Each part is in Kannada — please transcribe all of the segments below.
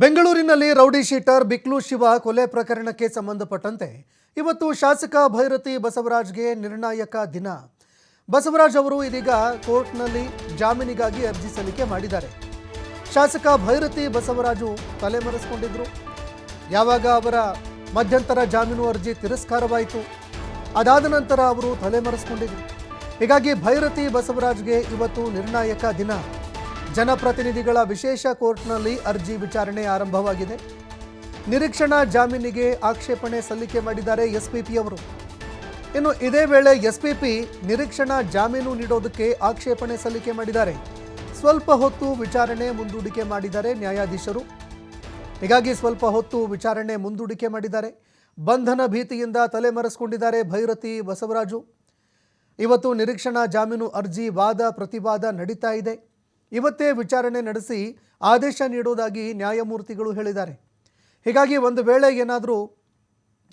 ಬೆಂಗಳೂರಿನಲ್ಲಿ ರೌಡಿ ಶೀಟರ್ ಬಿಕ್ಲು ಶಿವ ಕೊಲೆ ಪ್ರಕರಣಕ್ಕೆ ಸಂಬಂಧಪಟ್ಟಂತೆ ಇವತ್ತು ಶಾಸಕ ಭೈರತಿ ಬಸವರಾಜ್ಗೆ ನಿರ್ಣಾಯಕ ದಿನ. ಬಸವರಾಜ್ ಅವರು ಇದೀಗ ಕೋರ್ಟ್ನಲ್ಲಿ ಜಾಮೀನಿಗಾಗಿ ಅರ್ಜಿ ಸಲ್ಲಿಕೆ ಮಾಡಿದ್ದಾರೆ. ಶಾಸಕ ಭೈರತಿ ಬಸವರಾಜು ತಲೆಮರೆಸಿಕೊಂಡಿದ್ರು. ಯಾವಾಗ ಅವರ ಮಧ್ಯಂತರ ಜಾಮೀನು ಅರ್ಜಿ ತಿರಸ್ಕಾರವಾಯಿತು, ಅದಾದ ನಂತರ ಅವರು ತಲೆಮರೆಸಿಕೊಂಡಿದ್ರು. ಹೀಗಾಗಿ ಭೈರತಿ ಬಸವರಾಜ್ಗೆ ಇವತ್ತು ನಿರ್ಣಾಯಕ ದಿನ. ಜನಪ್ರತಿನಿಧಿಗಳ ವಿಶೇಷ ಕೋರ್ಟ್ನಲ್ಲಿ ಅರ್ಜಿ ವಿಚಾರಣೆ ಆರಂಭವಾಗಿದೆ. ನಿರೀಕ್ಷಣಾ ಜಾಮೀನಿಗೆ ಆಕ್ಷೇಪಣೆ ಸಲ್ಲಿಕೆ ಮಾಡಿದ್ದಾರೆ ಎಸ್ಪಿಪಿ ಅವರು. ಇನ್ನು ಇದೇ ವೇಳೆ ಎಸ್ಪಿಪಿ ನಿರೀಕ್ಷಣಾ ಜಾಮೀನು ನೀಡೋದಕ್ಕೆ ಆಕ್ಷೇಪಣೆ ಸಲ್ಲಿಕೆ ಮಾಡಿದ್ದಾರೆ. ಸ್ವಲ್ಪ ಹೊತ್ತು ವಿಚಾರಣೆ ಮುಂದೂಡಿಕೆ ಮಾಡಿದ್ದಾರೆ ನ್ಯಾಯಾಧೀಶರು. ಹೀಗಾಗಿ ಸ್ವಲ್ಪ ಹೊತ್ತು ವಿಚಾರಣೆ ಮುಂದೂಡಿಕೆ ಮಾಡಿದ್ದಾರೆ. ಬಂಧನ ಭೀತಿಯಿಂದ ತಲೆಮರೆಸಿಕೊಂಡಿದ್ದಾರೆ ಭೈರತಿ ಬಸವರಾಜು. ಇವತ್ತು ನಿರೀಕ್ಷಣಾ ಜಾಮೀನು ಅರ್ಜಿ ವಾದ ಪ್ರತಿವಾದ ನಡೀತಾ ಇದೆ. ಇವತ್ತೇ ವಿಚಾರಣೆ ನಡೆಸಿ ಆದೇಶ ನೀಡುವುದಾಗಿ ನ್ಯಾಯಮೂರ್ತಿಗಳು ಹೇಳಿದ್ದಾರೆ. ಹೀಗಾಗಿ ಒಂದು ವೇಳೆ ಏನಾದರೂ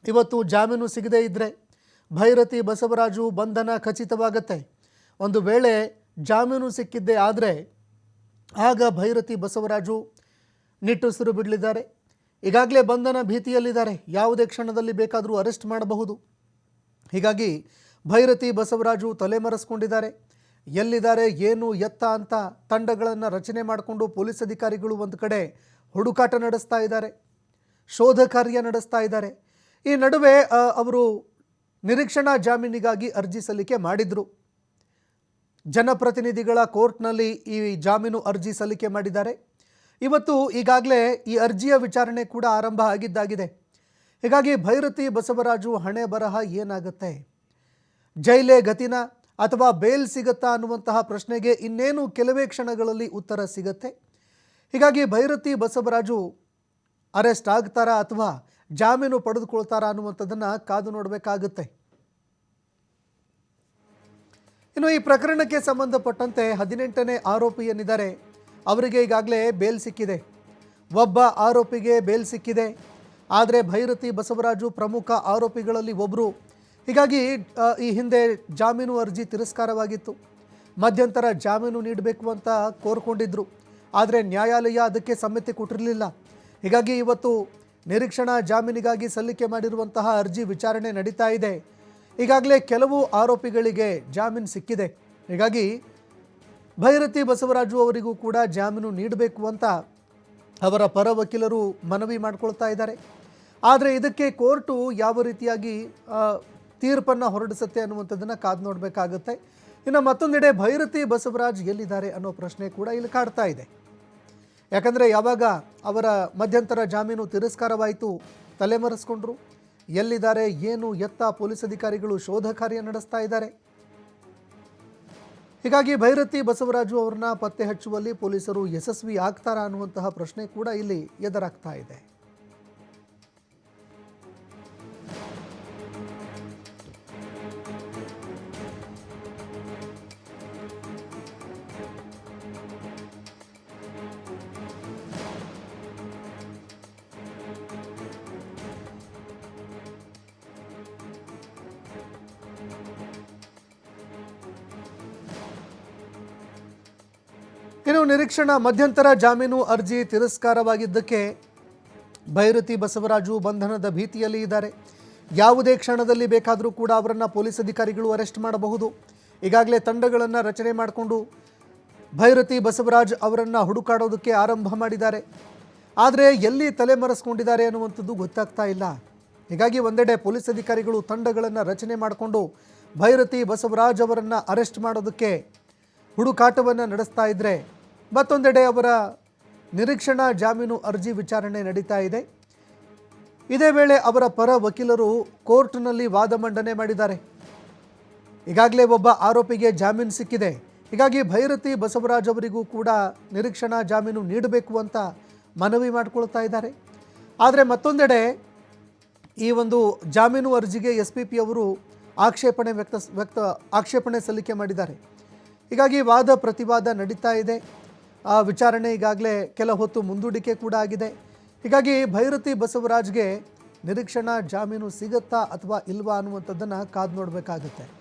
ಇವತ್ತು ಜಾಮೀನು ಸಿಗದೇ ಇದ್ದರೆ ಭೈರತಿ ಬಸವರಾಜು ಬಂಧನ ಖಚಿತವಾಗತ್ತೆ. ಒಂದು ವೇಳೆ ಜಾಮೀನು ಸಿಕ್ಕಿದ್ದೇ ಆದರೆ ಆಗ ಭೈರತಿ ಬಸವರಾಜು ನಿಟ್ಟುಸಿರು ಬಿಡಲಿದ್ದಾರೆ. ಈಗಾಗಲೇ ಬಂಧನ ಭೀತಿಯಲ್ಲಿದ್ದಾರೆ. ಯಾವುದೇ ಕ್ಷಣದಲ್ಲಿ ಬೇಕಾದರೂ ಅರೆಸ್ಟ್ ಮಾಡಬಹುದು. ಹೀಗಾಗಿ ಭೈರತಿ ಬಸವರಾಜು ತಲೆಮರೆಸ್ಕೊಂಡಿದ್ದಾರೆ. ಎಲ್ಲಿದ್ದಾರೆ, ಏನು, ಎತ್ತ ಅಂತ ತಂಡಗಳನ್ನು ರಚನೆ ಮಾಡಿಕೊಂಡು ಪೊಲೀಸ್ ಅಧಿಕಾರಿಗಳು ಒಂದು ಕಡೆ ಹುಡುಕಾಟ ನಡೆಸ್ತಾ ಇದ್ದಾರೆ, ಶೋಧ ಕಾರ್ಯ ನಡೆಸ್ತಾ ಇದ್ದಾರೆ. ಈ ನಡುವೆ ಅವರು ನಿರೀಕ್ಷಣಾ ಜಾಮೀನಿಗಾಗಿ ಅರ್ಜಿ ಸಲ್ಲಿಕೆ ಮಾಡಿದರು. ಜನಪ್ರತಿನಿಧಿಗಳ ಕೋರ್ಟ್ನಲ್ಲಿ ಈ ಜಾಮೀನು ಅರ್ಜಿ ಸಲ್ಲಿಕೆ ಮಾಡಿದ್ದಾರೆ. ಇವತ್ತು ಈಗಾಗಲೇ ಈ ಅರ್ಜಿಯ ವಿಚಾರಣೆ ಕೂಡ ಆರಂಭ ಆಗಿದ್ದಾಗಿದೆ. ಹೀಗಾಗಿ ಭೈರತಿ ಬಸವರಾಜು ಹಣೆ ಬರಹ ಏನಾಗುತ್ತೆ? ಜೈಲೇ ಗತಿನ? ಅಥವಾ ಬೇಲ್ ಸಿಗುತ್ತಾ ಅನ್ನುವಂತಹ ಪ್ರಶ್ನೆಗೆ ಇನ್ನೇನು ಕೆಲವೇ ಕ್ಷಣಗಳಲ್ಲಿ ಉತ್ತರ ಸಿಗತ್ತೆ? ಹೀಗಾಗಿ ಭೈರತಿ ಬಸವರಾಜು ಅರೆಸ್ಟ್ ಆಗ್ತಾರಾ ಅಥವಾ ಜಾಮೀನು ಪಡೆದುಕೊಳ್ತಾರಾ ಅನ್ನುವಂಥದ್ದನ್ನು ಕಾದು ನೋಡಬೇಕಾಗುತ್ತೆ. ಇನ್ನು ಈ ಪ್ರಕರಣಕ್ಕೆ ಸಂಬಂಧಪಟ್ಟಂತೆ ಹದಿನೆಂಟನೇ ಆರೋಪಿ ಏನಿದ್ದಾರೆ, ಅವರಿಗೆ ಈಗಾಗಲೇ ಬೇಲ್ ಸಿಕ್ಕಿದೆ. ಒಬ್ಬ ಆರೋಪಿಗೆ ಬೇಲ್ ಸಿಕ್ಕಿದೆ. ಆದರೆ ಭೈರತಿ ಬಸವರಾಜು ಪ್ರಮುಖ ಆರೋಪಿಗಳಲ್ಲಿ ಒಬ್ಬರು ಹೀಗಾಗಿ ಈ ಹಿಂದೆ ಜಾಮೀನು ಅರ್ಜಿ ತಿರಸ್ಕಾರವಾಗಿತ್ತು. ಮಧ್ಯಂತರ ಜಾಮೀನು ನೀಡಬೇಕು ಅಂತ ಕೋರ್ಕೊಂಡಿದ್ರು. ಆದರೆ ನ್ಯಾಯಾಲಯ ಅದಕ್ಕೆ ಸಮ್ಮತಿ ಕೊಟ್ಟಿರಲಿಲ್ಲ. ಹೀಗಾಗಿ ಇವತ್ತು ನಿರೀಕ್ಷಣಾ ಜಾಮೀನಿಗಾಗಿ ಸಲ್ಲಿಕೆ ಮಾಡಿರುವಂತಹ ಅರ್ಜಿ ವಿಚಾರಣೆ ನಡೀತಾ ಇದೆ. ಈಗಾಗಲೇ ಕೆಲವು ಆರೋಪಿಗಳಿಗೆ ಜಾಮೀನು ಸಿಕ್ಕಿದೆ. ಹೀಗಾಗಿ ಭೈರತಿ ಬಸವರಾಜು ಅವರಿಗೂ ಕೂಡ ಜಾಮೀನು ನೀಡಬೇಕು ಅಂತ ಅವರ ಪರ ವಕೀಲರು ಮನವಿ ಮಾಡ್ಕೊಳ್ತಾ ಇದ್ದಾರೆ. ಆದರೆ ಇದಕ್ಕೆ ಕೋರ್ಟು ಯಾವ ರೀತಿಯಾಗಿ ತೀರ್ಪನ್ನು ಹೊರಡಿಸುತ್ತೆ ಅನ್ನುವಂಥದ್ದನ್ನು ಕಾದು ನೋಡಬೇಕಾಗುತ್ತೆ. ಇನ್ನು ಮತ್ತೊಂದೆಡೆ ಭೈರತಿ ಬಸವರಾಜ್ ಎಲ್ಲಿದ್ದಾರೆ ಅನ್ನೋ ಪ್ರಶ್ನೆ ಕೂಡ ಇಲ್ಲಿ ಕಾಡ್ತಾ ಇದೆ. ಯಾಕಂದರೆ ಯಾವಾಗ ಅವರ ಮಧ್ಯಂತರ ಜಾಮೀನು ತಿರಸ್ಕಾರವಾಯಿತು ತಲೆಮರೆಸ್ಕೊಂಡ್ರು ಎಲ್ಲಿದ್ದಾರೆ, ಏನು, ಎತ್ತ ಪೊಲೀಸ್ ಅಧಿಕಾರಿಗಳು ಶೋಧ ಕಾರ್ಯ ನಡೆಸ್ತಾ ಇದ್ದಾರೆ. ಹೀಗಾಗಿ ಭೈರತಿ ಬಸವರಾಜು ಅವ್ರನ್ನ ಪತ್ತೆ ಹಚ್ಚುವಲ್ಲಿ ಪೊಲೀಸರು ಯಶಸ್ವಿ ಆಗ್ತಾರಾ ಅನ್ನುವಂತಹ ಪ್ರಶ್ನೆ ಕೂಡ ಇಲ್ಲಿ ಎದುರಾಗ್ತಾ ಇದೆ. ಇನ್ನು ನಿರೀಕ್ಷಣಾ ಮಧ್ಯಂತರ ಜಾಮೀನು ಅರ್ಜಿ ತಿರಸ್ಕಾರವಾಗಿದ್ದಕ್ಕೆ ಭೈರತಿ ಬಸವರಾಜು ಬಂಧನದ ಭೀತಿಯಲ್ಲಿ ಇದ್ದಾರೆ. ಯಾವುದೇ ಕ್ಷಣದಲ್ಲಿ ಬೇಕಾದರೂ ಕೂಡ ಅವರನ್ನು ಪೊಲೀಸ್ ಅಧಿಕಾರಿಗಳು ಅರೆಸ್ಟ್ ಮಾಡಬಹುದು. ಈಗಾಗಲೇ ತಂಡಗಳನ್ನು ರಚನೆ ಮಾಡಿಕೊಂಡು ಭೈರತಿ ಬಸವರಾಜ್ ಅವರನ್ನು ಹುಡುಕಾಡೋದಕ್ಕೆ ಆರಂಭ ಮಾಡಿದ್ದಾರೆ. ಆದರೆ ಎಲ್ಲಿ ತಲೆಮರೆಸ್ಕೊಂಡಿದ್ದಾರೆ ಅನ್ನುವಂಥದ್ದು ಗೊತ್ತಾಗ್ತಾ ಇಲ್ಲ. ಹೀಗಾಗಿ ಒಂದೆಡೆ ಪೊಲೀಸ್ ಅಧಿಕಾರಿಗಳು ತಂಡಗಳನ್ನು ರಚನೆ ಮಾಡಿಕೊಂಡು ಭೈರತಿ ಬಸವರಾಜ್ ಅವರನ್ನು ಅರೆಸ್ಟ್ ಮಾಡೋದಕ್ಕೆ ಹುಡುಕಾಟವನ್ನು ನಡೆಸ್ತಾ ಇದ್ದರೆ ಮತ್ತೊಂದೆಡೆ ಅವರ ನಿರೀಕ್ಷಣಾ ಜಾಮೀನು ಅರ್ಜಿ ವಿಚಾರಣೆ ನಡೀತಾ ಇದೆ. ಇದೇ ವೇಳೆ ಅವರ ಪರ ವಕೀಲರು ಕೋರ್ಟ್ನಲ್ಲಿ ವಾದ ಮಂಡನೆ ಮಾಡಿದ್ದಾರೆ. ಈಗಾಗಲೇ ಒಬ್ಬ ಆರೋಪಿಗೆ ಜಾಮೀನು ಸಿಕ್ಕಿದೆ. ಹೀಗಾಗಿ ಭೈರತಿ ಬಸವರಾಜ್ ಅವರಿಗೂ ಕೂಡ ನಿರೀಕ್ಷಣಾ ಜಾಮೀನು ನೀಡಬೇಕು ಅಂತ ಮನವಿ ಮಾಡಿಕೊಳ್ತಾ ಇದ್ದಾರೆ. ಆದರೆ ಮತ್ತೊಂದೆಡೆ ಈ ಒಂದು ಜಾಮೀನು ಅರ್ಜಿಗೆ ಎಸ್ ಪಿ ಪಿ ಅವರು ಆಕ್ಷೇಪಣೆ ವ್ಯಕ್ತ ವ್ಯಕ್ತ ಆಕ್ಷೇಪಣೆ ಸಲ್ಲಿಕೆ ಮಾಡಿದ್ದಾರೆ. ಹೀಗಾಗಿ ವಾದ ಪ್ರತಿವಾದ ನಡೀತಾ ಇದೆ. ಆ ವಿಚಾರಣೆ ಈಗಾಗಲೇ ಕೆಲ ಹೊತ್ತು ಮುಂದೂಡಿಕೆ ಕೂಡ ಆಗಿದೆ. ಹೀಗಾಗಿ ಭೈರತಿ ಬಸವರಾಜ್ಗೆ ನಿರೀಕ್ಷಣಾ ಜಾಮೀನು ಸಿಗುತ್ತಾ ಅಥವಾ ಇಲ್ವಾ ಅನ್ನುವಂಥದ್ದನ್ನು ಕಾದು ನೋಡಬೇಕಾಗುತ್ತೆ.